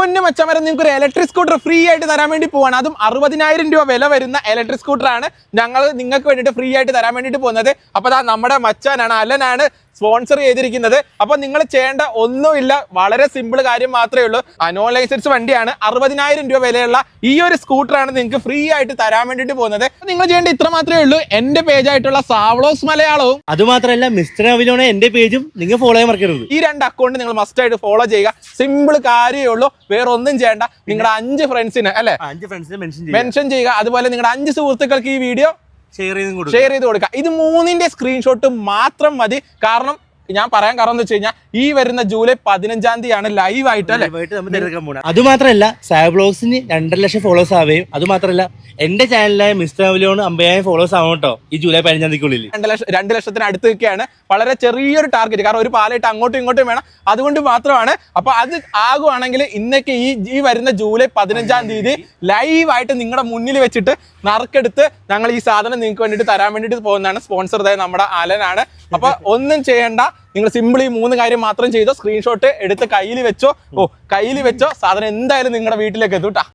പൊന്നു മച്ചമരം നിങ്ങൾക്ക് ഒരു ഇലക്ട്രിക് സ്കൂട്ടർ ഫ്രീ ആയിട്ട് തരാൻ വേണ്ടി പോവാണ്. അതും അറുപതിനായിരം രൂപ വില വരുന്ന ഇലക്ട്രിക് സ്കൂട്ടറാണ് ഞങ്ങൾ നിങ്ങൾക്ക് വേണ്ടിയിട്ട് ഫ്രീ ആയിട്ട് തരാൻ വേണ്ടിയിട്ട് പോകുന്നത്. അപ്പോൾ നമ്മുടെ മച്ചാനാണ് അലനാണ്. സ്പോൺസർ ചെയ്തിരിക്കുന്നത്. അപ്പോൾ നിങ്ങൾ ചെയ്യേണ്ട ഒന്നുമില്ല. വളരെ സിമ്പിൾ കാര്യം മാത്രമേ ഉള്ളൂ. അനോ ലൈസൻസ് വണ്ടിയാണ്. അറുപതിനായിരം രൂപ വിലയുള്ള ഈ ഒരു സ്കൂട്ടറാണ് നിങ്ങൾക്ക് ഫ്രീ ആയിട്ട് തരാൻ വേണ്ടിയിട്ട് പോകുന്നത്. നിങ്ങൾ ചെയ്യേണ്ട ഇത്ര മാത്രമേ ഉള്ളൂ. എന്റെ പേജായിട്ടുള്ള സാവളോസ് മലയാളവും. അതുമാത്രമല്ല മിസ്റ്റർ അവിലോണ എന്റെ പേജും നിങ്ങൾ ഫോളോ ചെയ്യാൻ മറക്കരുത്. ഈ രണ്ട് അക്കൗണ്ട് നിങ്ങൾ മസ്റ്റ് ആയിട്ട് ഫോളോ ചെയ്യുക. സിമ്പിൾ കാര്യമേ ഉള്ളൂ. വേറെ ഒന്നും ചെയ്യേണ്ട. നിങ്ങളുടെ അഞ്ച് ഫ്രണ്ട്സിന് അല്ലെ? അഞ്ച് ഫ്രണ്ട്സിന് മെൻഷൻ ചെയ്യുക. അതുപോലെ നിങ്ങളുടെ അഞ്ച് സുഹൃത്തുക്കൾക്ക് ഈ വീഡിയോ ഷെയർ ചെയ്തും കൊടുക്കുക ഇത് മൂന്നിന്റെ സ്ക്രീൻഷോട്ട് മാത്രം മതി. കാരണം ഞാൻ പറയാൻ കാരണം എന്ന് വെച്ച് കഴിഞ്ഞാൽ ഈ വരുന്ന ജൂലൈ പതിനഞ്ചാം തീയതിയാണ് ലൈവ് ആയിട്ട് അത് തിരഞ്ഞെടുക്കാൻ പോകണം അതുമാത്രമല്ല സാബ്ലോഗ്സിന് രണ്ടര ലക്ഷം ഫോളോസ് ആവുകയും അത് മാത്രമല്ല എന്റെ ചാനലായ മിസ്റ്റർ അവിലോണ് അമ്പതിനായിരം ഫോളോസ് ആവും കേട്ടോ ഈ ജൂലൈ പതിനഞ്ചാം തീയതിക്കുള്ളിൽ രണ്ട് ലക്ഷം രണ്ട് ലക്ഷത്തിന് അടുത്ത് നിൽക്കുകയാണ് വളരെ ചെറിയൊരു ടാർഗറ്റ് കാരണം ഒരു പാലായിട്ട് അങ്ങോട്ടും ഇങ്ങോട്ടും വേണം. അതുകൊണ്ട് മാത്രമാണ് അപ്പൊ അത് ആകുവാണെങ്കിൽ ഇന്നൊക്കെ ഈ ഈ വരുന്ന ജൂലൈ പതിനഞ്ചാം തീയതി ലൈവായിട്ട് നിങ്ങളുടെ മുന്നിൽ വെച്ചിട്ട് നറുക്കെടുത്ത് ഞങ്ങൾ ഈ സാധനം നിങ്ങൾക്ക് വേണ്ടിയിട്ട് തരാൻ വേണ്ടിയിട്ട് പോകുന്നതാണ്. സ്പോൺസർ നമ്മുടെ അലനാണ്. അപ്പൊ ഒന്നും ചെയ്യണ്ട നിങ്ങൾ സിമ്പിളി മൂന്ന് കാര്യം മാത്രം ചെയ്തോ സ്ക്രീൻഷോട്ട് എടുത്ത് കയ്യിൽ വെച്ചോ. ഓ കയ്യിൽ വെച്ചോ സാധനം എന്തായാലും നിങ്ങളുടെ വീട്ടിലേക്ക് എത്തും